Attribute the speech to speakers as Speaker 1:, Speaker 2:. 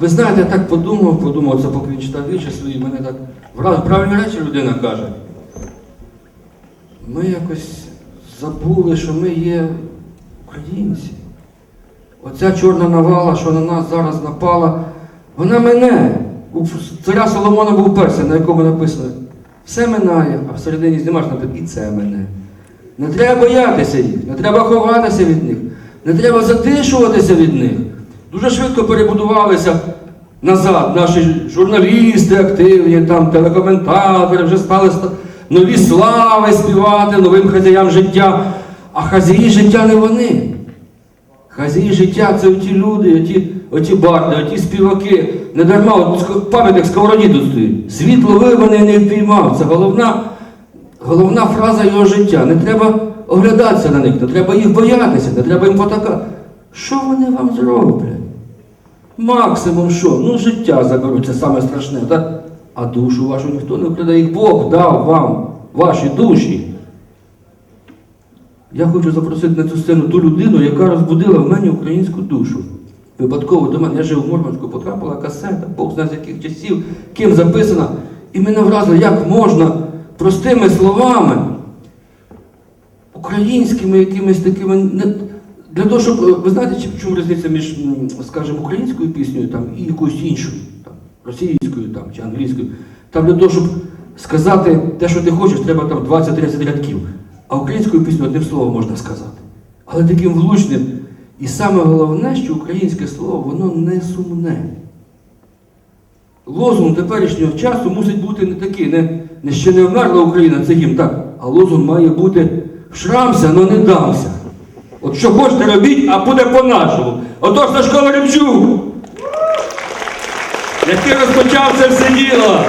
Speaker 1: Ви знаєте, я так подумав, подумав, це поки він читав вірші свої, мене так враз правильні речі людина каже. Ми якось забули, що ми є українці. Оця чорна навала, що на нас зараз напала, вона мене. У царя Соломона був персик, на якому написано все минає, а всередині знімаш написано і це мене. Не треба боятися їх, не треба ховатися від них, не треба затишуватися від них. Дуже швидко перебудувалися назад наші журналісти активні, там телекоментатори, вже стали нові слави співати новим хазяям життя. А хазяї життя не вони. Хазяї життя це оті люди, оті, оті барди, оті співаки. Не дарма, пам'ятник сковороді тут стоїть. Світ ловив не впіймав. Це головна, головна фраза його життя. Не треба оглядатися на них, не треба їх боятися, не треба їм потакати. Що вони вам зроблять? Максимум що? Ну, життя заберуть, це саме страшне, так? А душу вашу ніхто не вкладає, їх Бог дав вам, ваші душі. Я хочу запросити на цю сцену ту людину, яка розбудила в мені українську душу. Випадково до мене, я жив у Мурманську, потрапила касета, Бог знає з яких часів, ким записана. І мене вразило, як можна простими словами, українськими якимись такими. Для того, щоб. е, Ви знаєте, в чому різниця між, скажімо, українською піснею там, і якоюсь іншою, там, російською там, чи англійською. Там для того, щоб сказати те, що ти хочеш, треба там 20-30 рядків. А українською піснею одним словом можна сказати. Але таким влучним. І саме головне, що українське слово, воно не сумне. Лозунг теперішнього часу мусить бути не такий, не, не ще не вмерла Україна, це їм так. А лозунг має бути вшрамся, но не дамся. От що хочете робіть, а буде по-нашому. Отож Сашко Ремчук, який розпочав це все діло.